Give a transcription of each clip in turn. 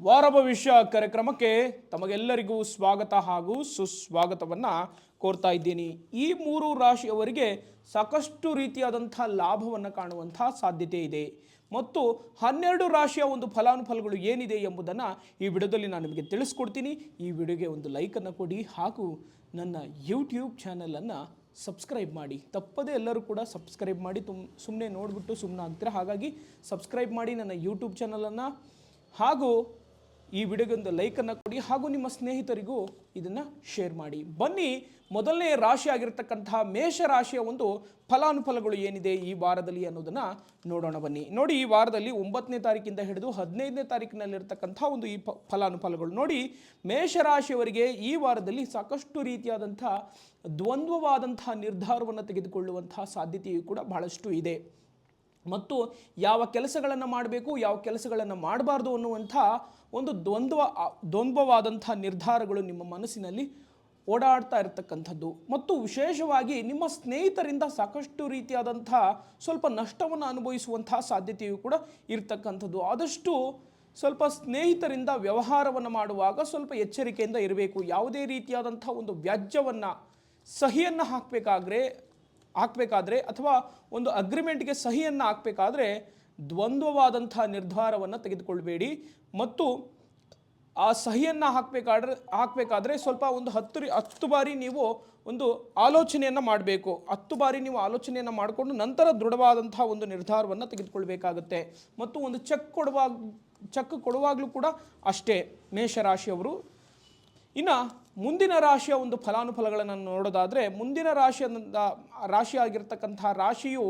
ವಾರ ಭವಿಷ್ಯ ಕಾರ್ಯಕ್ರಮಕ್ಕೆ ತಮಗೆಲ್ಲರಿಗೂ ಸ್ವಾಗತ ಹಾಗೂ ಸುಸ್ವಾಗತವನ್ನು ಕೋರ್ತಾ ಇದ್ದೀನಿ. ಈ ಮೂರು ರಾಶಿಯವರಿಗೆ ಸಾಕಷ್ಟು ರೀತಿಯಾದಂಥ ಲಾಭವನ್ನು ಕಾಣುವಂಥ ಸಾಧ್ಯತೆ ಇದೆ. ಮತ್ತು ಹನ್ನೆರಡು ರಾಶಿಯ ಒಂದು ಫಲಾನುಫಲಗಳು ಏನಿದೆ ಎಂಬುದನ್ನು ಈ ವಿಡಿಯೋದಲ್ಲಿ ನಾನು ನಿಮಗೆ ತಿಳಿಸ್ಕೊಡ್ತೀನಿ. ಈ ವಿಡಿಯೋಗೆ ಒಂದು ಲೈಕನ್ನು ಕೊಡಿ ಹಾಗೂ ನನ್ನ ಯೂಟ್ಯೂಬ್ ಚಾನಲನ್ನು ಸಬ್ಸ್ಕ್ರೈಬ್ ಮಾಡಿ. ತಪ್ಪದೇ ಎಲ್ಲರೂ ಕೂಡ ಸಬ್ಸ್ಕ್ರೈಬ್ ಮಾಡಿ. ತುಮ್ ಸುಮ್ಮನೆ ನೋಡಿಬಿಟ್ಟು ಸುಮ್ಮನೆ ಆಗ್ತೀರಾ? ಹಾಗಾಗಿ ಸಬ್ಸ್ಕ್ರೈಬ್ ಮಾಡಿ ನನ್ನ ಯೂಟ್ಯೂಬ್ ಚಾನಲನ್ನು ಹಾಗೂ ಈ ವಿಡಿಯೋಗೊಂದು ಲೈಕನ್ನು ಕೊಡಿ ಹಾಗೂ ನಿಮ್ಮ ಸ್ನೇಹಿತರಿಗೂ ಇದನ್ನು ಶೇರ್ ಮಾಡಿ. ಬನ್ನಿ, ಮೊದಲನೇ ರಾಶಿ ಆಗಿರತಕ್ಕಂತಹ ಮೇಷ ರಾಶಿಯ ಒಂದು ಫಲಾನುಫಲಗಳು ಏನಿದೆ ಈ ವಾರದಲ್ಲಿ ಅನ್ನೋದನ್ನು ನೋಡೋಣ ಬನ್ನಿ. ನೋಡಿ, ಈ ವಾರದಲ್ಲಿ ಒಂಬತ್ತನೇ ತಾರೀಕಿಂದ ಹಿಡಿದು ಹದಿನೈದನೇ ತಾರೀಕಿನಲ್ಲಿರ್ತಕ್ಕಂಥ ಒಂದು ಈ ಫಲಾನುಫಲಗಳು. ನೋಡಿ ಮೇಷರಾಶಿಯವರಿಗೆ ಈ ವಾರದಲ್ಲಿ ಸಾಕಷ್ಟು ರೀತಿಯಾದಂಥ ದ್ವಂದ್ವವಾದಂತಹ ನಿರ್ಧಾರವನ್ನು ತೆಗೆದುಕೊಳ್ಳುವಂತಹ ಸಾಧ್ಯತೆಯು ಕೂಡ ಬಹಳಷ್ಟು ಇದೆ. ಮತ್ತು ಯಾವ ಕೆಲಸಗಳನ್ನು ಮಾಡಬೇಕು, ಯಾವ ಕೆಲಸಗಳನ್ನು ಮಾಡಬಾರ್ದು ಅನ್ನುವಂಥ ಒಂದು ದ್ವಂದ್ವ ದ್ವಂದ್ವವಾದಂಥ ನಿರ್ಧಾರಗಳು ನಿಮ್ಮ ಮನಸ್ಸಿನಲ್ಲಿ ಓಡಾಡ್ತಾ ಇರತಕ್ಕಂಥದ್ದು. ಮತ್ತು ವಿಶೇಷವಾಗಿ ನಿಮ್ಮ ಸ್ನೇಹಿತರಿಂದ ಸಾಕಷ್ಟು ರೀತಿಯಾದಂಥ ಸ್ವಲ್ಪ ನಷ್ಟವನ್ನು ಅನುಭವಿಸುವಂಥ ಸಾಧ್ಯತೆಯು ಕೂಡ ಇರತಕ್ಕಂಥದ್ದು. ಆದಷ್ಟು ಸ್ವಲ್ಪ ಸ್ನೇಹಿತರಿಂದ ವ್ಯವಹಾರವನ್ನು ಮಾಡುವಾಗ ಸ್ವಲ್ಪ ಎಚ್ಚರಿಕೆಯಿಂದ ಇರಬೇಕು. ಯಾವುದೇ ರೀತಿಯಾದಂಥ ಒಂದು ವ್ಯಾಜ್ಯವನ್ನು ಸಹಿಯನ್ನು ಹಾಕಬೇಕಾದ್ರೆ ಹಾಕಬೇಕಾದ್ರೆ ಅಥವಾ ಒಂದು ಅಗ್ರಿಮೆಂಟ್ಗೆ ಸಹಿಯನ್ನು ಹಾಕಬೇಕಾದ್ರೆ ದ್ವಂದ್ವವಾದಂಥ ನಿರ್ಧಾರವನ್ನು ತೆಗೆದುಕೊಳ್ಬೇಡಿ. ಮತ್ತು ಆ ಸಹಿಯನ್ನು ಹಾಕಬೇಕಾದ್ರೆ ಹಾಕಬೇಕಾದ್ರೆ ಸ್ವಲ್ಪ ಒಂದು ಹತ್ತು ಹತ್ತು ಬಾರಿ ನೀವು ಒಂದು ಆಲೋಚನೆಯನ್ನು ಮಾಡಬೇಕು. ಹತ್ತು ಬಾರಿ ನೀವು ಆಲೋಚನೆಯನ್ನು ಮಾಡಿಕೊಂಡು ನಂತರ ದೃಢವಾದಂಥ ಒಂದು ನಿರ್ಧಾರವನ್ನು ತೆಗೆದುಕೊಳ್ಬೇಕಾಗುತ್ತೆ. ಮತ್ತು ಒಂದು ಚೆಕ್ ಕೊಡುವಾಗ, ಚೆಕ್ ಕೊಡುವಾಗಲೂ ಕೂಡ ಅಷ್ಟೇ ಮೇಷರಾಶಿಯವರು ಇನ್ನು ಮುಂದಿನ ರಾಶಿಯ ಒಂದು ಫಲಾನುಫಲಗಳನ್ನು ನೋಡೋದಾದರೆ, ಮುಂದಿನ ರಾಶಿಯ ರಾಶಿ ಆಗಿರ್ತಕ್ಕಂಥ ರಾಶಿಯು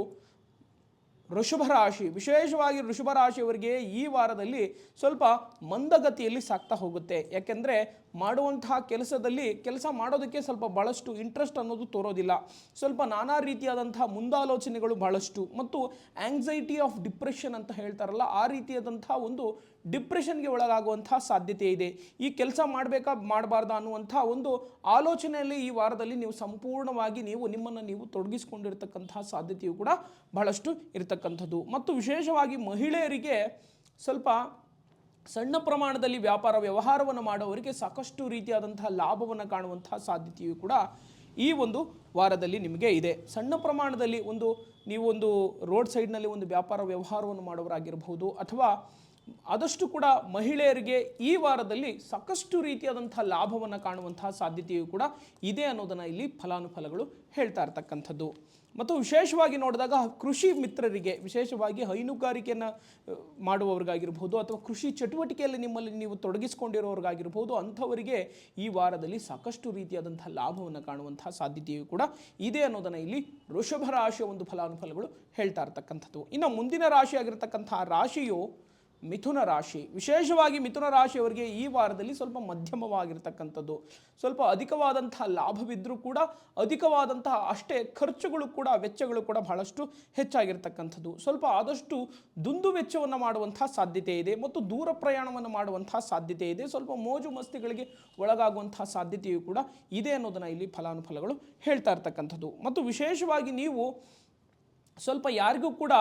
ಋಷಭ ರಾಶಿ. ವಿಶೇಷವಾಗಿ ಋಷಭ ರಾಶಿಯವರಿಗೆ ಈ ವಾರದಲ್ಲಿ ಸ್ವಲ್ಪ ಮಂದಗತಿಯಲ್ಲಿ ಸಾಗ್ತಾ ಹೋಗುತ್ತೆ. ಯಾಕೆಂದರೆ ಮಾಡುವಂತಹ ಕೆಲಸದಲ್ಲಿ ಕೆಲಸ ಮಾಡೋದಕ್ಕೆ ಸ್ವಲ್ಪ ಭಾಳಷ್ಟು ಇಂಟ್ರೆಸ್ಟ್ ಅನ್ನೋದು ತೋರೋದಿಲ್ಲ. ಸ್ವಲ್ಪ ನಾನಾ ರೀತಿಯಾದಂಥ ಮುಂದಾಲೋಚನೆಗಳು ಭಾಳಷ್ಟು ಮತ್ತು ಆಂಗ್ಸೈಟಿ ಆಫ್ ಡಿಪ್ರೆಷನ್ ಅಂತ ಹೇಳ್ತಾರಲ್ಲ, ಆ ರೀತಿಯಾದಂಥ ಒಂದು ಡಿಪ್ರೆಷನ್ಗೆ ಒಳಗಾಗುವಂತಹ ಸಾಧ್ಯತೆ ಇದೆ. ಈ ಕೆಲಸ ಮಾಡಬೇಕಾ, ಮಾಡಬಾರ್ದ ಅನ್ನುವಂಥ ಒಂದು ಆಲೋಚನೆಯಲ್ಲಿ ಈ ವಾರದಲ್ಲಿ ನೀವು ಸಂಪೂರ್ಣವಾಗಿ ನೀವು ನಿಮ್ಮನ್ನು ನೀವು ತೊಡಗಿಸಿಕೊಂಡಿರ್ತಕ್ಕಂತಹ ಸಾಧ್ಯತೆಯು ಕೂಡ ಬಹಳಷ್ಟು ಇರತಕ್ಕಂಥದ್ದು. ಮತ್ತು ವಿಶೇಷವಾಗಿ ಮಹಿಳೆಯರಿಗೆ ಸ್ವಲ್ಪ ಸಣ್ಣ ಪ್ರಮಾಣದಲ್ಲಿ ವ್ಯಾಪಾರ ವ್ಯವಹಾರವನ್ನು ಮಾಡುವವರಿಗೆ ಸಾಕಷ್ಟು ರೀತಿಯಾದಂತಹ ಲಾಭವನ್ನು ಕಾಣುವಂತಹ ಸಾಧ್ಯತೆಯು ಕೂಡ ಈ ಒಂದು ವಾರದಲ್ಲಿ ನಿಮಗೆ ಇದೆ. ಸಣ್ಣ ಪ್ರಮಾಣದಲ್ಲಿ ಒಂದು, ನೀವೊಂದು ರೋಡ್ ಸೈಡ್ನಲ್ಲಿ ಒಂದು ವ್ಯಾಪಾರ ವ್ಯವಹಾರವನ್ನು ಮಾಡೋರಾಗಿರಬಹುದು ಅಥವಾ ಆದಷ್ಟು ಕೂಡ ಮಹಿಳೆಯರಿಗೆ ಈ ವಾರದಲ್ಲಿ ಸಾಕಷ್ಟು ರೀತಿಯಾದಂಥ ಲಾಭವನ್ನು ಕಾಣುವಂತಹ ಸಾಧ್ಯತೆಯು ಕೂಡ ಇದೆ ಅನ್ನೋದನ್ನು ಇಲ್ಲಿ ಫಲಾನುಫಲಗಳು ಹೇಳ್ತಾ ಇರ್ತಕ್ಕಂಥದ್ದು. ಮತ್ತು ವಿಶೇಷವಾಗಿ ನೋಡಿದಾಗ ಕೃಷಿ ಮಿತ್ರರಿಗೆ, ವಿಶೇಷವಾಗಿ ಹೈನುಗಾರಿಕೆಯನ್ನು ಮಾಡುವವ್ರಿಗಾಗಿರ್ಬೋದು ಅಥವಾ ಕೃಷಿ ಚಟುವಟಿಕೆಯಲ್ಲಿ ನಿಮ್ಮಲ್ಲಿ ನೀವು ತೊಡಗಿಸ್ಕೊಂಡಿರೋರಿಗಾಗಿರ್ಬೋದು ಅಂಥವರಿಗೆ ಈ ವಾರದಲ್ಲಿ ಸಾಕಷ್ಟು ರೀತಿಯಾದಂಥ ಲಾಭವನ್ನು ಕಾಣುವಂತಹ ಸಾಧ್ಯತೆಯು ಕೂಡ ಇದೆ ಅನ್ನೋದನ್ನು ಇಲ್ಲಿ ವೃಷಭ ರಾಶಿಯ ಒಂದು ಫಲಾನುಫಲಗಳು ಹೇಳ್ತಾ ಇರ್ತಕ್ಕಂಥದ್ದು. ಇನ್ನು ಮುಂದಿನ ರಾಶಿಯಾಗಿರ್ತಕ್ಕಂಥ ಆಗಿರ್ತಕ್ಕಂತಹ ರಾಶಿಯು ಮಿಥುನ ರಾಶಿ. ವಿಶೇಷವಾಗಿ ಮಿಥುನ ರಾಶಿಯವರಿಗೆ ಈ ವಾರದಲ್ಲಿ ಸ್ವಲ್ಪ ಮಧ್ಯಮವಾಗಿರ್ತಕ್ಕಂಥದ್ದು. ಸ್ವಲ್ಪ ಅಧಿಕವಾದಂತಹ ಲಾಭವಿದ್ದರೂ ಕೂಡ, ಅಧಿಕವಾದಂತಹ ಅಷ್ಟೇ ಖರ್ಚುಗಳು ಕೂಡ, ವೆಚ್ಚಗಳು ಕೂಡ ಬಹಳಷ್ಟು ಹೆಚ್ಚಾಗಿರ್ತಕ್ಕಂಥದ್ದು. ಸ್ವಲ್ಪ ಆದಷ್ಟು ದುಂದು ವೆಚ್ಚವನ್ನು ಮಾಡುವಂತಹ ಸಾಧ್ಯತೆ ಇದೆ ಮತ್ತು ದೂರ ಪ್ರಯಾಣವನ್ನು ಮಾಡುವಂತಹ ಸಾಧ್ಯತೆ ಇದೆ. ಸ್ವಲ್ಪ ಮೋಜು ಮಸ್ತಿಗಳಿಗೆ ಒಳಗಾಗುವಂತಹ ಸಾಧ್ಯತೆಯು ಕೂಡ ಇದೆ ಅನ್ನೋದನ್ನು ಇಲ್ಲಿ ಫಲಾನುಫಲಗಳು ಹೇಳ್ತಾ ಇರ್ತಕ್ಕಂಥದ್ದು. ಮತ್ತು ವಿಶೇಷವಾಗಿ ನೀವು ಸ್ವಲ್ಪ ಯಾರಿಗೂ ಕೂಡ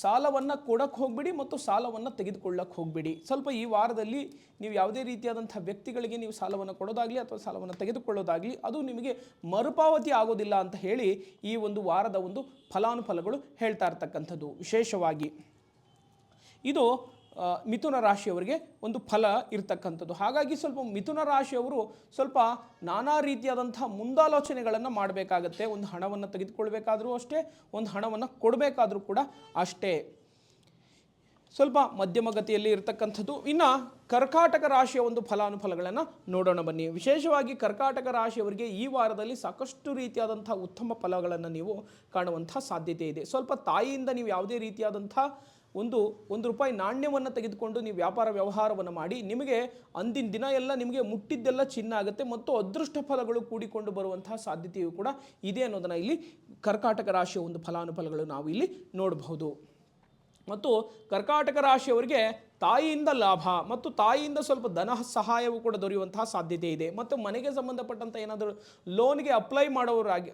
ಸಾಲವನ್ನು ಕೊಡಕ್ಕೆ ಹೋಗಬೇಡಿ ಮತ್ತು ಸಾಲವನ್ನು ತೆಗೆದುಕೊಳ್ಳಕ್ಕೆ ಹೋಗಬೇಡಿ. ಸ್ವಲ್ಪ ಈ ವಾರದಲ್ಲಿ ನೀವು ಯಾವುದೇ ರೀತಿಯಾದಂಥ ವ್ಯಕ್ತಿಗಳಿಗೆ ನೀವು ಸಾಲವನ್ನು ಕೊಡೋದಾಗಲಿ ಅಥವಾ ಸಾಲವನ್ನು ತೆಗೆದುಕೊಳ್ಳೋದಾಗಲಿ ಅದು ನಿಮಗೆ ಮರುಪಾವತಿ ಆಗೋದಿಲ್ಲ ಅಂತ ಹೇಳಿ ಈ ಒಂದು ವಾರದ ಒಂದು ಫಲಾನುಫಲಗಳು ಹೇಳ್ತಾ ಇರ್ತಕ್ಕಂಥದ್ದು. ವಿಶೇಷವಾಗಿ ಇದು ಮಿಥುನ ರಾಶಿಯವರಿಗೆ ಒಂದು ಫಲ ಇರ್ತಕ್ಕಂಥದ್ದು. ಹಾಗಾಗಿ ಸ್ವಲ್ಪ ಮಿಥುನ ರಾಶಿಯವರು ಸ್ವಲ್ಪ ನಾನಾ ರೀತಿಯಾದಂಥ ಮುಂದಾಲೋಚನೆಗಳನ್ನು ಮಾಡಬೇಕಾಗತ್ತೆ. ಒಂದು ಹಣವನ್ನು ತೆಗೆದುಕೊಳ್ಬೇಕಾದರೂ ಅಷ್ಟೇ, ಒಂದು ಹಣವನ್ನು ಕೊಡಬೇಕಾದರೂ ಕೂಡ ಅಷ್ಟೇ. ಸ್ವಲ್ಪ ಮಧ್ಯಮ ಗತಿಯಲ್ಲಿ ಇರತಕ್ಕಂಥದ್ದು. ಇನ್ನು ಕರ್ಕಾಟಕ ರಾಶಿಯ ಒಂದು ಫಲಾನುಫಲಗಳನ್ನು ನೋಡೋಣ ಬನ್ನಿ. ವಿಶೇಷವಾಗಿ ಕರ್ಕಾಟಕ ರಾಶಿಯವರಿಗೆ ಈ ವಾರದಲ್ಲಿ ಸಾಕಷ್ಟು ರೀತಿಯಾದಂಥ ಉತ್ತಮ ಫಲಗಳನ್ನು ನೀವು ಕಾಣುವಂಥ ಸಾಧ್ಯತೆ ಇದೆ. ಸ್ವಲ್ಪ ತಾಯಿಯಿಂದ ನೀವು ಯಾವುದೇ ರೀತಿಯಾದಂಥ ಒಂದು ಒಂದು ರೂಪಾಯಿ ನಾಣ್ಯವನ್ನು ತೆಗೆದುಕೊಂಡು ನೀವು ವ್ಯಾಪಾರ ವ್ಯವಹಾರವನ್ನು ಮಾಡಿ, ನಿಮಗೆ ಅಂದಿನ ದಿನ ಎಲ್ಲ ನಿಮಗೆ ಮುಟ್ಟಿದ್ದೆಲ್ಲ ಚಿನ್ನ ಆಗುತ್ತೆ ಮತ್ತು ಅದೃಷ್ಟ ಫಲಗಳು ಕೂಡಿಕೊಂಡು ಬರುವಂತಹ ಸಾಧ್ಯತೆಯು ಕೂಡ ಇದೆ ಅನ್ನೋದನ್ನು ಇಲ್ಲಿ ಕರ್ಕಾಟಕ ರಾಶಿಯ ಒಂದು ಫಲಾನುಫಲಗಳು ನಾವು ಇಲ್ಲಿ ನೋಡಬಹುದು. ಮತ್ತು ಕರ್ಕಾಟಕ ರಾಶಿಯವರಿಗೆ ತಾಯಿಯಿಂದ ಲಾಭ ಮತ್ತು ತಾಯಿಯಿಂದ ಸ್ವಲ್ಪ ಧನ ಸಹಾಯವೂ ಕೂಡ ದೊರೆಯುವಂತಹ ಸಾಧ್ಯತೆ ಇದೆ. ಮತ್ತು ಮನೆಗೆ ಸಂಬಂಧಪಟ್ಟಂಥ ಏನಾದರೂ ಲೋನ್ಗೆ ಅಪ್ಲೈ ಮಾಡೋರಾಗಿ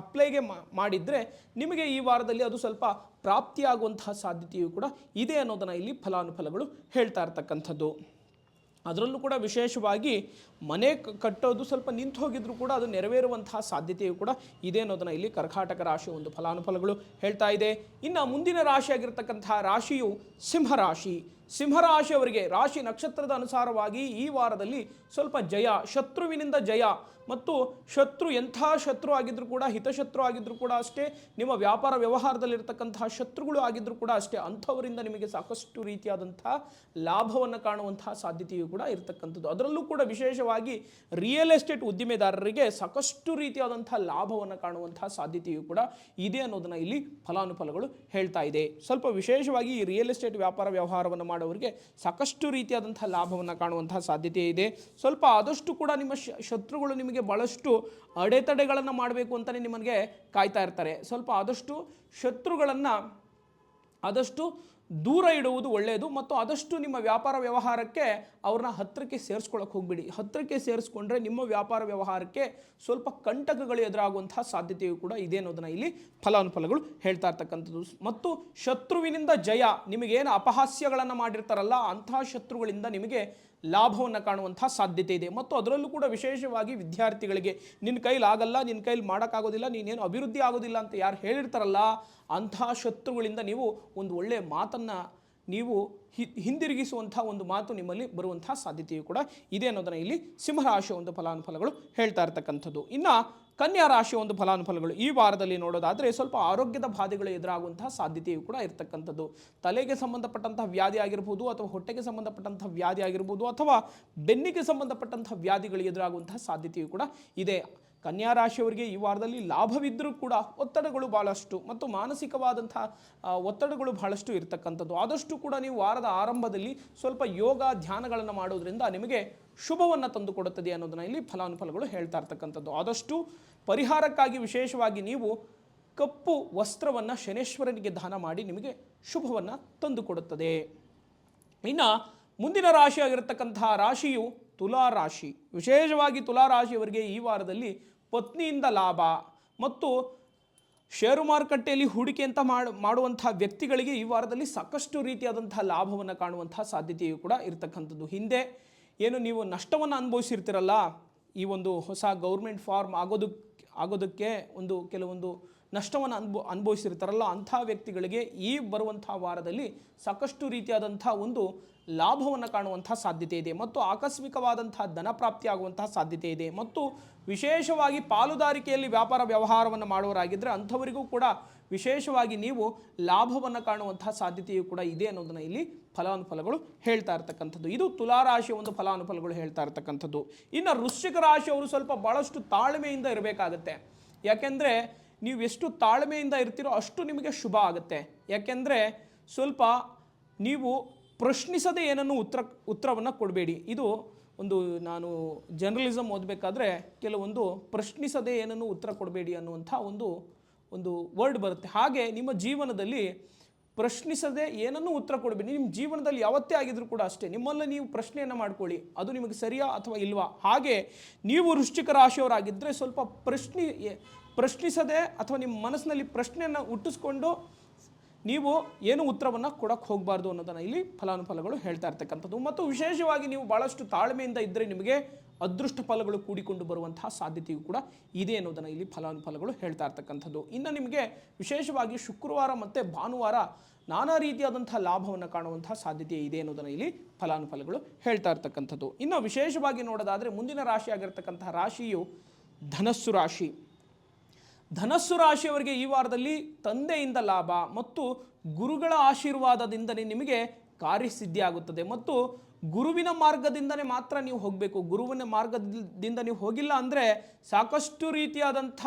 ಅಪ್ಲೈಗೆ ಮಾಡಿದರೆ ನಿಮಗೆ ಈ ವಾರದಲ್ಲಿ ಅದು ಸ್ವಲ್ಪ ಪ್ರಾಪ್ತಿಯಾಗುವಂತಹ ಸಾಧ್ಯತೆಯು ಕೂಡ ಇದೆ ಅನ್ನೋದನ್ನು ಇಲ್ಲಿ ಫಲಾನುಫಲಗಳು ಹೇಳ್ತಾ ಇರ್ತಕ್ಕಂಥದ್ದು. ಅದರಲ್ಲೂ ಕೂಡ ವಿಶೇಷವಾಗಿ ಮನೆ ಕಟ್ಟೋದು ಸ್ವಲ್ಪ ನಿಂತು ಹೋಗಿದ್ರು ಕೂಡ ಅದು ನೆರವೇರುವಂತಹ ಸಾಧ್ಯತೆಯು ಕೂಡ ಇದೆ ಅನ್ನೋದನ್ನ ಇಲ್ಲಿ ಕರ್ಕಾಟಕ ರಾಶಿಯ ಒಂದು ಫಲಾನುಫಲಗಳು ಹೇಳ್ತಾ ಇದೆ. ಇನ್ನು ಮುಂದಿನ ರಾಶಿಯಾಗಿರ್ತಕ್ಕಂತಹ ರಾಶಿಯು ಸಿಂಹರಾಶಿ ಸಿಂಹರಾಶಿಯವರಿಗೆ ರಾಶಿ ನಕ್ಷತ್ರದ ಅನುಸಾರವಾಗಿ ಈ ವಾರದಲ್ಲಿ ಸ್ವಲ್ಪ ಜಯ, ಶತ್ರುವಿನಿಂದ ಜಯ ಮತ್ತು ಶತ್ರು ಎಂಥ ಶತ್ರು ಆಗಿದ್ರು ಕೂಡ, ಹಿತಶತ್ರು ಆಗಿದ್ರು ಕೂಡ ಅಷ್ಟೇ, ನಿಮ್ಮ ವ್ಯಾಪಾರ ವ್ಯವಹಾರದಲ್ಲಿರ್ತಕ್ಕಂತಹ ಶತ್ರುಗಳು ಆಗಿದ್ರು ಕೂಡ ಅಷ್ಟೇ, ಅಂಥವರಿಂದ ನಿಮಗೆ ಸಾಕಷ್ಟು ರೀತಿಯಾದಂತಹ ಲಾಭವನ್ನು ಕಾಣುವಂತಹ ಸಾಧ್ಯತೆಯು ಕೂಡ ಇರತಕ್ಕಂಥದ್ದು. ಅದರಲ್ಲೂ ಕೂಡ ವಿಶೇಷವಾಗಿ ರಿಯಲ್ ಎಸ್ಟೇಟ್ ಉದ್ದಿಮೆದಾರರಿಗೆ ಸಾಕಷ್ಟು ರೀತಿಯಾದಂತಹ ಲಾಭವನ್ನು ಕಾಣುವಂತಹ ಸಾಧ್ಯತೆಯು ಕೂಡ ಇದೆ ಅನ್ನೋದನ್ನ ಇಲ್ಲಿ ಫಲಾನುಫಲಗಳು ಹೇಳ್ತಾ ಇದೆ. ಸ್ವಲ್ಪ ವಿಶೇಷವಾಗಿ ಈ ರಿಯಲ್ ಎಸ್ಟೇಟ್ ವ್ಯಾಪಾರ ವ್ಯವಹಾರವನ್ನು ಮಾಡೋರಿಗೆ ಸಾಕಷ್ಟು ರೀತಿಯಾದಂಥ ಲಾಭವನ್ನು ಕಾಣುವಂತಹ ಸಾಧ್ಯತೆ ಇದೆ. ಸ್ವಲ್ಪ ಆದಷ್ಟು ಕೂಡ ನಿಮ್ಮ ಶತ್ರುಗಳು ನಿಮಗೆ ಬಹಳಷ್ಟು ಅಡೆತಡೆಗಳನ್ನು ಮಾಡಬೇಕು ಅಂತಲೇ ನಿಮಗೆ ಕಾಯ್ತಾ ಇರ್ತಾರೆ. ಸ್ವಲ್ಪ ಆದಷ್ಟು ಶತ್ರುಗಳನ್ನು, ಆದಷ್ಟು ದೂರ ಇಡುವುದು ಒಳ್ಳೆಯದು ಮತ್ತು ಆದಷ್ಟು ನಿಮ್ಮ ವ್ಯಾಪಾರ ವ್ಯವಹಾರಕ್ಕೆ ಅವ್ರನ್ನ ಹತ್ತಿರಕ್ಕೆ ಸೇರಿಸ್ಕೊಳ್ಳೋಕೆ ಹೋಗ್ಬಿಡಿ. ಹತ್ತಿರಕ್ಕೆ ಸೇರಿಸ್ಕೊಂಡ್ರೆ ನಿಮ್ಮ ವ್ಯಾಪಾರ ವ್ಯವಹಾರಕ್ಕೆ ಸ್ವಲ್ಪ ಕಂಟಕಗಳು ಎದುರಾಗುವಂತಹ ಸಾಧ್ಯತೆಯು ಕೂಡ ಇದೆ ಅನ್ನೋದನ್ನ ಇಲ್ಲಿ ಫಲಾನುಫಲಗಳು ಹೇಳ್ತಾ ಇರ್ತಕ್ಕಂಥದ್ದು. ಮತ್ತು ಶತ್ರುವಿನಿಂದ ಜಯ, ನಿಮಗೇನು ಅಪಹಾಸ್ಯಗಳನ್ನು ಮಾಡಿರ್ತಾರಲ್ಲ ಅಂತಹ ಶತ್ರುಗಳಿಂದ ನಿಮಗೆ ಲಾಭವನ್ನು ಕಾಣುವಂಥ ಸಾಧ್ಯತೆ ಇದೆ. ಮತ್ತು ಅದರಲ್ಲೂ ಕೂಡ ವಿಶೇಷವಾಗಿ ವಿದ್ಯಾರ್ಥಿಗಳಿಗೆ ನಿನ್ನ ಕೈಲಿ ಆಗಲ್ಲ ನಿನ್ನ ಕೈಲಿ ಮಾಡೋಕ್ಕಾಗೋದಿಲ್ಲ, ನೀನೇನು ಅಭಿವೃದ್ಧಿ ಆಗೋದಿಲ್ಲ ಅಂತ ಯಾರು ಹೇಳಿರ್ತಾರಲ್ಲ ಅಂತಹ ಶತ್ರುಗಳಿಂದ ನೀವು ಒಂದು ಒಳ್ಳೆಯ ಮಾತನ್ನು ನೀವು ಹಿ- ಹಿಂದಿರುಗಿಸುವಂಥ ಒಂದು ಮಾತು ನಿಮ್ಮಲ್ಲಿ ಬರುವಂತಹ ಸಾಧ್ಯತೆಯು ಕೂಡ ಇದೆ ಅನ್ನೋದನ್ನು ಇಲ್ಲಿ ಸಿಂಹರಾಶಿಯ ಒಂದು ಫಲಾನುಫಲಗಳು ಹೇಳ್ತಾ ಇರ್ತಕ್ಕಂಥದ್ದು. ಇನ್ನು ಕನ್ಯಾ ರಾಶಿಯ ಒಂದು ಫಲಾನುಫಲಗಳು. ಈ ವಾರದಲ್ಲಿ ನೋಡೋದಾದರೆ ಸ್ವಲ್ಪ ಆರೋಗ್ಯದ ಬಾಧೆಗಳು ಎದುರಾಗುವಂತಹ ಸಾಧ್ಯತೆಯು ಕೂಡ ಇರತಕ್ಕಂಥದ್ದು. ತಲೆಗೆ ಸಂಬಂಧಪಟ್ಟಂತಹ ವ್ಯಾಧಿ ಆಗಿರ್ಬೋದು ಅಥವಾ ಹೊಟ್ಟೆಗೆ ಸಂಬಂಧಪಟ್ಟಂತಹ ವ್ಯಾಧಿ ಆಗಿರ್ಬೋದು ಅಥವಾ ಬೆನ್ನಿಗೆ ಸಂಬಂಧಪಟ್ಟಂತಹ ವ್ಯಾಧಿಗಳು ಎದುರಾಗುವಂತಹ ಸಾಧ್ಯತೆಯು ಕೂಡ ಇದೆ. ಕನ್ಯಾ ರಾಶಿಯವರಿಗೆ ಈ ವಾರದಲ್ಲಿ ಲಾಭವಿದ್ದರೂ ಕೂಡ ಒತ್ತಡಗಳು ಬಹಳಷ್ಟು ಮತ್ತು ಮಾನಸಿಕವಾದಂತಹ ಒತ್ತಡಗಳು ಬಹಳಷ್ಟು ಇರತಕ್ಕಂಥದ್ದು. ಆದಷ್ಟು ಕೂಡ ನೀವು ವಾರದ ಆರಂಭದಲ್ಲಿ ಸ್ವಲ್ಪ ಯೋಗ ಧ್ಯಾನಗಳನ್ನು ಮಾಡೋದ್ರಿಂದ ನಿಮಗೆ ಶುಭವನ್ನು ತಂದುಕೊಡುತ್ತದೆ ಅನ್ನೋದನ್ನು ಇಲ್ಲಿ ಫಲಾನುಫಲಗಳು ಹೇಳ್ತಾ ಇರ್ತಕ್ಕಂಥದ್ದು. ಆದಷ್ಟು ಪರಿಹಾರಕ್ಕಾಗಿ ವಿಶೇಷವಾಗಿ ನೀವು ಕಪ್ಪು ವಸ್ತ್ರವನ್ನು ಶನೇಶ್ವರನಿಗೆ ದಾನ ಮಾಡಿ ನಿಮಗೆ ಶುಭವನ್ನು ತಂದುಕೊಡುತ್ತದೆ. ಇನ್ನು ಮುಂದಿನ ರಾಶಿಯಾಗಿರತಕ್ಕಂತಹ ರಾಶಿಯು ತುಲಾ ರಾಶಿ ವಿಶೇಷವಾಗಿ ತುಲಾ ರಾಶಿಯವರಿಗೆ ಈ ವಾರದಲ್ಲಿ ಪತ್ನಿಯಿಂದ ಲಾಭ ಮತ್ತು ಷೇರು ಮಾರುಕಟ್ಟೆಯಲ್ಲಿ ಹೂಡಿಕೆ ಅಂತ ಮಾಡಿ ಮಾಡುವಂತಹ ವ್ಯಕ್ತಿಗಳಿಗೆ ಈ ವಾರದಲ್ಲಿ ಸಾಕಷ್ಟು ರೀತಿಯಾದಂತಹ ಲಾಭವನ್ನು ಕಾಣುವಂತಹ ಸಾಧ್ಯತೆಯು ಕೂಡ ಇರತಕ್ಕಂಥದ್ದು. ಹಿಂದೆ ಏನು ನೀವು ನಷ್ಟವನ್ನು ಅನುಭವಿಸಿರ್ತೀರಲ್ಲ, ಈ ಒಂದು ಹೊಸ ಗೌರ್ಮೆಂಟ್ ಫಾರ್ಮ್ ಆಗೋದಕ್ಕೆ ಆಗೋದಕ್ಕೆ ಒಂದು ಕೆಲವೊಂದು ನಷ್ಟವನ್ನು ಅನುಭವ ಅನುಭವಿಸಿರ್ತಾರಲ್ಲ ಅಂಥ ವ್ಯಕ್ತಿಗಳಿಗೆ ಈ ಬರುವಂಥ ವಾರದಲ್ಲಿ ಸಾಕಷ್ಟು ರೀತಿಯಾದಂಥ ಒಂದು ಲಾಭವನ್ನು ಕಾಣುವಂಥ ಸಾಧ್ಯತೆ ಇದೆ ಮತ್ತು ಆಕಸ್ಮಿಕವಾದಂಥ ಧನ ಪ್ರಾಪ್ತಿ ಆಗುವಂತಹ ಸಾಧ್ಯತೆ ಇದೆ ಮತ್ತು ವಿಶೇಷವಾಗಿ ಪಾಲುದಾರಿಕೆಯಲ್ಲಿ ವ್ಯಾಪಾರ ವ್ಯವಹಾರವನ್ನು ಮಾಡುವರಾಗಿದ್ದರೆ ಅಂಥವರಿಗೂ ಕೂಡ ವಿಶೇಷವಾಗಿ ನೀವು ಲಾಭವನ್ನು ಕಾಣುವಂತಹ ಸಾಧ್ಯತೆಯು ಕೂಡ ಇದೆ ಅನ್ನೋದನ್ನು ಇಲ್ಲಿ ಫಲಾನುಫಲಗಳು ಹೇಳ್ತಾ ಇರ್ತಕ್ಕಂಥದ್ದು. ಇದು ತುಲಾರಾಶಿಯ ಒಂದು ಫಲಾನುಫಲಗಳು ಹೇಳ್ತಾ ಇರ್ತಕ್ಕಂಥದ್ದು. ಇನ್ನು ವೃಶ್ಚಿಕ ರಾಶಿಯವರು ಸ್ವಲ್ಪ ಭಾಳಷ್ಟು ತಾಳ್ಮೆಯಿಂದ ಇರಬೇಕಾಗತ್ತೆ. ಯಾಕೆಂದರೆ ನೀವು ಎಷ್ಟು ತಾಳ್ಮೆಯಿಂದ ಇರ್ತೀರೋ ಅಷ್ಟು ನಿಮಗೆ ಶುಭ ಆಗುತ್ತೆ. ಯಾಕೆಂದರೆ ಸ್ವಲ್ಪ ನೀವು ಪ್ರಶ್ನಿಸದೆ ಏನನ್ನು ಉತ್ತರ ಉತ್ತರವನ್ನು ಕೊಡಬೇಡಿ. ಇದು ಒಂದು ನಾನು ಜರ್ನಲಿಸಮ್ ಓದಬೇಕಾದ್ರೆ ಕೆಲವೊಂದು ಪ್ರಶ್ನಿಸದೆ ಏನನ್ನು ಉತ್ತರ ಕೊಡಬೇಡಿ ಅನ್ನುವಂಥ ಒಂದು ಒಂದು ವರ್ಡ್ ಬರುತ್ತೆ. ಹಾಗೆ ನಿಮ್ಮ ಜೀವನದಲ್ಲಿ ಪ್ರಶ್ನಿಸದೆ ಏನನ್ನೂ ಉತ್ತರ ಕೊಡಬೇಡಿ. ನಿಮ್ಮ ಜೀವನದಲ್ಲಿ ಯಾವತ್ತೇ ಆಗಿದ್ರು ಕೂಡ ಅಷ್ಟೇ, ನಿಮ್ಮಲ್ಲಿ ನೀವು ಪ್ರಶ್ನೆಯನ್ನು ಮಾಡ್ಕೊಳ್ಳಿ. ಅದು ನಿಮಗೆ ಸರಿಯಾ ಅಥವಾ ಇಲ್ವಾ? ಹಾಗೆ ನೀವು ವೃಶ್ಚಿಕ ರಾಶಿಯವರಾಗಿದ್ದರೆ ಸ್ವಲ್ಪ ಪ್ರಶ್ನೆ ಪ್ರಶ್ನಿಸದೆ ಅಥವಾ ನಿಮ್ಮ ಮನಸ್ಸಿನಲ್ಲಿ ಪ್ರಶ್ನೆಯನ್ನು ಹುಟ್ಟಿಸ್ಕೊಂಡು ನೀವು ಏನು ಉತ್ತರವನ್ನು ಕೊಡೋಕ್ಕೆ ಹೋಗಬಾರ್ದು ಅನ್ನೋದನ್ನು ಇಲ್ಲಿ ಫಲಾನುಫಲಗಳು ಹೇಳ್ತಾ ಇರ್ತಕ್ಕಂಥದ್ದು. ಮತ್ತು ವಿಶೇಷವಾಗಿ ನೀವು ಭಾಳಷ್ಟು ತಾಳ್ಮೆಯಿಂದ ಇದ್ದರೆ ನಿಮಗೆ ಅದೃಷ್ಟ ಫಲಗಳು ಕೂಡಿಕೊಂಡು ಬರುವಂತಹ ಸಾಧ್ಯತೆಯು ಕೂಡ ಇದೆ ಅನ್ನೋದನ್ನು ಇಲ್ಲಿ ಫಲಾನುಫಲಗಳು ಹೇಳ್ತಾ ಇರ್ತಕ್ಕಂಥದ್ದು. ಇನ್ನು ನಿಮಗೆ ವಿಶೇಷವಾಗಿ ಶುಕ್ರವಾರ ಮತ್ತು ಭಾನುವಾರ ನಾನಾ ರೀತಿಯಾದಂಥ ಲಾಭವನ್ನು ಕಾಣುವಂತಹ ಸಾಧ್ಯತೆ ಇದೆ ಅನ್ನೋದನ್ನು ಇಲ್ಲಿ ಫಲಾನುಫಲಗಳು ಹೇಳ್ತಾ ಇರ್ತಕ್ಕಂಥದ್ದು. ಇನ್ನು ವಿಶೇಷವಾಗಿ ನೋಡೋದಾದರೆ ಮುಂದಿನ ರಾಶಿಯಾಗಿರ್ತಕ್ಕಂತಹ ರಾಶಿಯು ಧನಸ್ಸು ರಾಶಿ. ಧನಸ್ಸು ರಾಶಿಯವರಿಗೆ ಈ ವಾರದಲ್ಲಿ ತಂದೆಯಿಂದ ಲಾಭ ಮತ್ತು ಗುರುಗಳ ಆಶೀರ್ವಾದದಿಂದಲೇ ನಿಮಗೆ ಕಾರ್ಯಸಿದ್ಧಿ ಆಗುತ್ತದೆ. ಮತ್ತು ಗುರುವಿನ ಮಾರ್ಗದಿಂದನೇ ಮಾತ್ರ ನೀವು ಹೋಗಬೇಕು. ಗುರುವಿನ ಮಾರ್ಗದಿಂದ ನೀವು ಹೋಗಿಲ್ಲ ಅಂದರೆ ಸಾಕಷ್ಟು ರೀತಿಯಾದಂಥ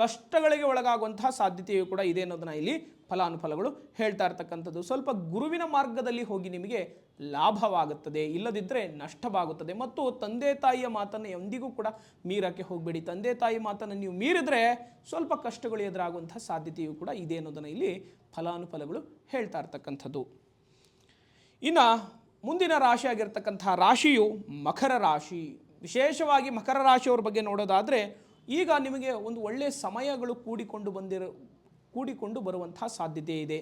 ಕಷ್ಟಗಳಿಗೆ ಒಳಗಾಗುವಂತಹ ಸಾಧ್ಯತೆಯು ಕೂಡ ಇದೆ ಅನ್ನೋದನ್ನ ಇಲ್ಲಿ ಫಲಾನುಫಲಗಳು ಹೇಳ್ತಾ ಇರ್ತಕ್ಕಂಥದ್ದು. ಸ್ವಲ್ಪ ಗುರುವಿನ ಮಾರ್ಗದಲ್ಲಿ ಹೋಗಿ ನಿಮಗೆ ಲಾಭವಾಗುತ್ತದೆ ಇಲ್ಲದಿದ್ದರೆ ನಷ್ಟವಾಗುತ್ತದೆ. ಮತ್ತು ತಂದೆ ತಾಯಿಯ ಮಾತನ್ನು ಎಂದಿಗೂ ಕೂಡ ಮೀರಕ್ಕೆ ಹೋಗಬೇಡಿ. ತಂದೆ ತಾಯಿ ಮಾತನ್ನು ನೀವು ಮೀರಿದ್ರೆ ಸ್ವಲ್ಪ ಕಷ್ಟಗಳು ಎದುರಾಗುವಂತಹ ಸಾಧ್ಯತೆಯು ಕೂಡ ಇದೆ ಅನ್ನೋದನ್ನು ಇಲ್ಲಿ ಫಲಾನುಫಲಗಳು ಹೇಳ್ತಾ ಇರ್ತಕ್ಕಂಥದ್ದು. ಇನ್ನು ಮುಂದಿನ ರಾಶಿ ಆಗಿರ್ತಕ್ಕಂತಹ ರಾಶಿಯು ಮಕರ ರಾಶಿ. ವಿಶೇಷವಾಗಿ ಮಕರ ರಾಶಿಯವ್ರ ಬಗ್ಗೆ ನೋಡೋದಾದರೆ ಈಗ ನಿಮಗೆ ಒಂದು ಒಳ್ಳೆಯ ಸಮಯಗಳು ಕೂಡಿಕೊಂಡು ಬಂದಿರೋ ಕೂಡಿಕೊಂಡು ಬರುವಂಥ ಸಾಧ್ಯತೆ ಇದೆ.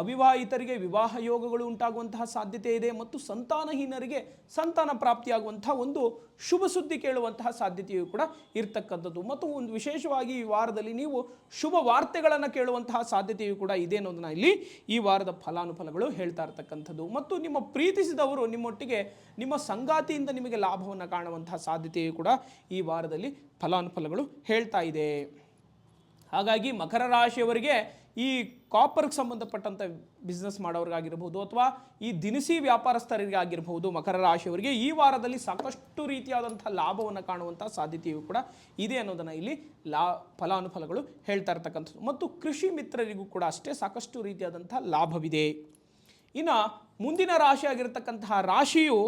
ಅವಿವಾಹಿತರಿಗೆ ವಿವಾಹ ಯೋಗಗಳು ಉಂಟಾಗುವಂತಹ ಸಾಧ್ಯತೆ ಇದೆ ಮತ್ತು ಸಂತಾನಹೀನರಿಗೆ ಸಂತಾನ ಪ್ರಾಪ್ತಿಯಾಗುವಂತಹ ಒಂದು ಶುಭ ಸುದ್ದಿ ಕೇಳುವಂತಹ ಸಾಧ್ಯತೆಯು ಕೂಡ ಇರ್ತಕ್ಕಂಥದ್ದು. ಮತ್ತು ಒಂದು ವಿಶೇಷವಾಗಿ ಈ ವಾರದಲ್ಲಿ ನೀವು ಶುಭ ವಾರ್ತೆಗಳನ್ನು ಕೇಳುವಂತಹ ಸಾಧ್ಯತೆಯು ಕೂಡ ಇದೆ ಅನ್ನೋದನ್ನ ಇಲ್ಲಿ ಈ ವಾರದ ಫಲಾನುಫಲಗಳು ಹೇಳ್ತಾ ಇರ್ತಕ್ಕಂಥದ್ದು. ಮತ್ತು ನಿಮ್ಮ ಪ್ರೀತಿಸಿದವರು ನಿಮ್ಮೊಟ್ಟಿಗೆ ನಿಮ್ಮ ಸಂಗಾತಿಯಿಂದ ನಿಮಗೆ ಲಾಭವನ್ನು ಕಾಣುವಂತಹ ಸಾಧ್ಯತೆಯು ಕೂಡ ಈ ವಾರದಲ್ಲಿ ಫಲಾನುಫಲಗಳು ಹೇಳ್ತಾ ಇದೆ. ಹಾಗಾಗಿ ಮಕರ ರಾಶಿಯವರಿಗೆ ಈ ಕಾಪರ್ಗೆ ಸಂಬಂಧಪಟ್ಟಂಥ ಬಿಸ್ನೆಸ್ ಮಾಡೋರಿಗಾಗಿರ್ಬೋದು ಅಥವಾ ಈ ದಿನಸಿ ವ್ಯಾಪಾರಸ್ಥರಿಗಾಗಿರ್ಬೋದು ಮಕರ ರಾಶಿಯವರಿಗೆ ಈ ವಾರದಲ್ಲಿ ಸಾಕಷ್ಟು ರೀತಿಯಾದಂಥ ಲಾಭವನ್ನು ಕಾಣುವಂಥ ಸಾಧ್ಯತೆಯೂ ಕೂಡ ಇದೆ ಅನ್ನೋದನ್ನು ಇಲ್ಲಿ ಲಾ, ಫಲಾನುಫಲಗಳು ಹೇಳ್ತಾ ಇರ್ತಕ್ಕಂಥದ್ದು. ಮತ್ತು ಕೃಷಿ ಮಿತ್ರರಿಗೂ ಕೂಡ ಅಷ್ಟೇ ಸಾಕಷ್ಟು ರೀತಿಯಾದಂಥ ಲಾಭವಿದೆ. ಇನ್ನು ಮುಂದಿನ ರಾಶಿ ಆಗಿರತಕ್ಕಂತಹ ರಾಶಿಯು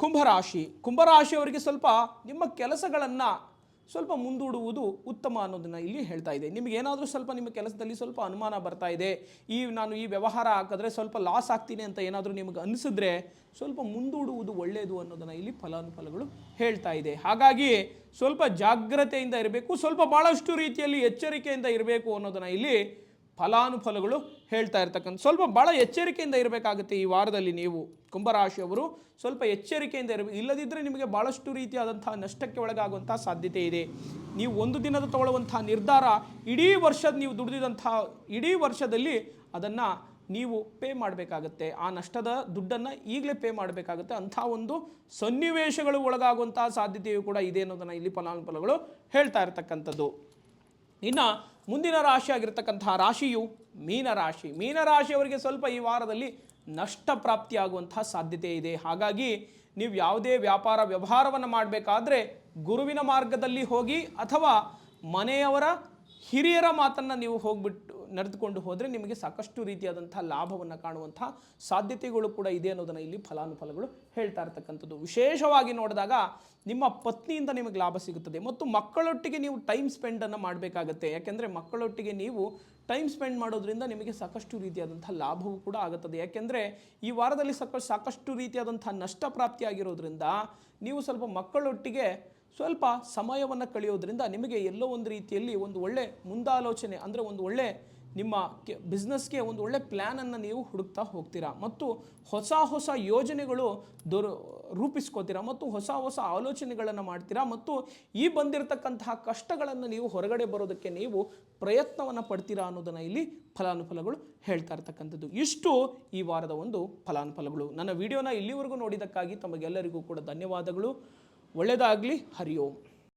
ಕುಂಭರಾಶಿ ಕುಂಭರಾಶಿಯವರಿಗೆ ಸ್ವಲ್ಪ ನಿಮ್ಮ ಕೆಲಸಗಳನ್ನು ಸ್ವಲ್ಪ ಮುಂದೂಡುವುದು ಉತ್ತಮ ಅನ್ನೋದನ್ನು ಇಲ್ಲಿ ಹೇಳ್ತಾ ಇದೆ. ನಿಮಗೆ ಏನಾದರೂ ಸ್ವಲ್ಪ ನಿಮ್ಮ ಕೆಲಸದಲ್ಲಿ ಸ್ವಲ್ಪ ಅನುಮಾನ ಬರ್ತಾ ಇದೆ, ಈ ನಾನು ಈ ವ್ಯವಹಾರ ಹಾಕಿದ್ರೆ ಸ್ವಲ್ಪ ಲಾಸ್ ಆಗ್ತೀನಿ ಅಂತ ಏನಾದರೂ ನಿಮಗೆ ಅನಿಸಿದ್ರೆ ಸ್ವಲ್ಪ ಮುಂದೂಡುವುದು ಒಳ್ಳೆಯದು ಅನ್ನೋದನ್ನು ಇಲ್ಲಿ ಫಲಾನುಫಲಗಳು ಹೇಳ್ತಾ ಇದೆ. ಹಾಗಾಗಿ ಸ್ವಲ್ಪ ಜಾಗ್ರತೆಯಿಂದ ಇರಬೇಕು, ಸ್ವಲ್ಪ ಭಾಳಷ್ಟು ರೀತಿಯಲ್ಲಿ ಎಚ್ಚರಿಕೆಯಿಂದ ಇರಬೇಕು ಅನ್ನೋದನ್ನು ಇಲ್ಲಿ ಫಲಾನುಫಲಗಳು ಹೇಳ್ತಾ ಇರ್ತಕ್ಕಂಥ ಸ್ವಲ್ಪ ಭಾಳ ಎಚ್ಚರಿಕೆಯಿಂದ ಇರಬೇಕಾಗುತ್ತೆ ಈ ವಾರದಲ್ಲಿ ನೀವು ಕುಂಭರಾಶಿಯವರು ಸ್ವಲ್ಪ ಎಚ್ಚರಿಕೆಯಿಂದ ಇರಬೇಕು. ಇಲ್ಲದಿದ್ದರೆ ನಿಮಗೆ ಭಾಳಷ್ಟು ರೀತಿಯಾದಂತಹ ನಷ್ಟಕ್ಕೆ ಒಳಗಾಗುವಂಥ ಸಾಧ್ಯತೆ ಇದೆ. ನೀವು ಒಂದು ದಿನದ ತಗೊಳ್ಳುವಂತಹ ನಿರ್ಧಾರ ಇಡೀ ವರ್ಷದ ನೀವು ದುಡಿದಂತಹ ಇಡೀ ವರ್ಷದಲ್ಲಿ ಅದನ್ನು ನೀವು ಪೇ ಮಾಡಬೇಕಾಗತ್ತೆ. ಆ ನಷ್ಟದ ದುಡ್ಡನ್ನು ಈಗಲೇ ಪೇ ಮಾಡಬೇಕಾಗುತ್ತೆ. ಅಂಥ ಒಂದು ಸನ್ನಿವೇಶಗಳು ಒಳಗಾಗುವಂತಹ ಸಾಧ್ಯತೆಯು ಕೂಡ ಇದೆ ಅನ್ನೋದನ್ನು ಇಲ್ಲಿ ಫಲಾನುಫಲಗಳು ಹೇಳ್ತಾ ಇರ್ತಕ್ಕಂಥದ್ದು. ಇನ್ನು ಮುಂದಿನ ರಾಶಿ ಆಗಿರ್ತಕ್ಕಂತಹ ರಾಶಿಯು ಮೀನರಾಶಿ ಮೀನರಾಶಿಯವರಿಗೆ ಸ್ವಲ್ಪ ಈ ವಾರದಲ್ಲಿ ನಷ್ಟ ಪ್ರಾಪ್ತಿಯಾಗುವಂತಹ ಸಾಧ್ಯತೆ ಇದೆ. ಹಾಗಾಗಿ ನೀವು ಯಾವುದೇ ವ್ಯಾಪಾರ ವ್ಯವಹಾರವನ್ನು ಮಾಡಬೇಕಾದ್ರೆ ಗುರುವಿನ ಮಾರ್ಗದಲ್ಲಿ ಹೋಗಿ ಅಥವಾ ಮನೆಯವರ ಹಿರಿಯರ ಮಾತನ್ನು ನೀವು ಹೋಗ್ಬಿಟ್ಟು ನಡೆದುಕೊಂಡು ಹೋದರೆ ನಿಮಗೆ ಸಾಕಷ್ಟು ರೀತಿಯಾದಂಥ ಲಾಭವನ್ನು ಕಾಣುವಂಥ ಸಾಧ್ಯತೆಗಳು ಕೂಡ ಇದೆ ಅನ್ನೋದನ್ನು ಇಲ್ಲಿ ಫಲಾನುಫಲಗಳು ಹೇಳ್ತಾ ಇರ್ತಕ್ಕಂಥದ್ದು. ವಿಶೇಷವಾಗಿ ನೋಡಿದಾಗ ನಿಮ್ಮ ಪತ್ನಿಯಿಂದ ನಿಮಗೆ ಲಾಭ ಸಿಗುತ್ತದೆ. ಮತ್ತು ಮಕ್ಕಳೊಟ್ಟಿಗೆ ನೀವು ಟೈಮ್ ಸ್ಪೆಂಡನ್ನು ಮಾಡಬೇಕಾಗತ್ತೆ. ಯಾಕೆಂದರೆ ಮಕ್ಕಳೊಟ್ಟಿಗೆ ನೀವು ಟೈಮ್ ಸ್ಪೆಂಡ್ ಮಾಡೋದ್ರಿಂದ ನಿಮಗೆ ಸಾಕಷ್ಟು ರೀತಿಯಾದಂಥ ಲಾಭವೂ ಕೂಡ ಆಗುತ್ತದೆ. ಯಾಕೆಂದರೆ ಈ ವಾರದಲ್ಲಿ ಸಾಕ ಸಾಕಷ್ಟು ರೀತಿಯಾದಂಥ ನಷ್ಟ ಪ್ರಾಪ್ತಿಯಾಗಿರೋದ್ರಿಂದ ನೀವು ಸ್ವಲ್ಪ ಮಕ್ಕಳೊಟ್ಟಿಗೆ ಸ್ವಲ್ಪ ಸಮಯವನ್ನು ಕಳೆಯೋದ್ರಿಂದ ನಿಮಗೆ ಎಲ್ಲೋ ಒಂದು ರೀತಿಯಲ್ಲಿ ಒಂದು ಒಳ್ಳೆ ಮುಂದಾಲೋಚನೆ ಅಂದರೆ ಒಂದು ಒಳ್ಳೆ ನಿಮ್ಮ ಬಿಸ್ನೆಸ್ಗೆ ಒಂದು ಒಳ್ಳೆ ಪ್ಲ್ಯಾನನ್ನು ನೀವು ಹುಡುಕ್ತಾ ಹೋಗ್ತೀರಾ? ಮತ್ತು ಹೊಸ ಹೊಸ ಯೋಜನೆಗಳು ದೊರ, ರೂಪಿಸ್ಕೋತೀರಾ? ಮತ್ತು ಹೊಸ ಹೊಸ ಆಲೋಚನೆಗಳನ್ನು ಮಾಡ್ತೀರಾ? ಮತ್ತು ಈ ಬಂದಿರತಕ್ಕಂತಹ ಕಷ್ಟಗಳನ್ನು ನೀವು ಹೊರಗಡೆ ಬರೋದಕ್ಕೆ ನೀವು ಪ್ರಯತ್ನವನ್ನು ಪಡ್ತೀರಾ ಅನ್ನೋದನ್ನು ಇಲ್ಲಿ ಫಲಾನುಫಲಗಳು ಹೇಳ್ತಾ ಇರ್ತಕ್ಕಂಥದ್ದು. ಇಷ್ಟು ಈ ವಾರದ ಒಂದು ಫಲಾನುಫಲಗಳು. ನನ್ನ ವಿಡಿಯೋನ ಇಲ್ಲಿವರೆಗೂ ನೋಡಿದ್ದಕ್ಕಾಗಿ ತಮಗೆಲ್ಲರಿಗೂ ಕೂಡ ಧನ್ಯವಾದಗಳು. ಒಳ್ಳೆಯದಾಗಲಿ ಹರಿ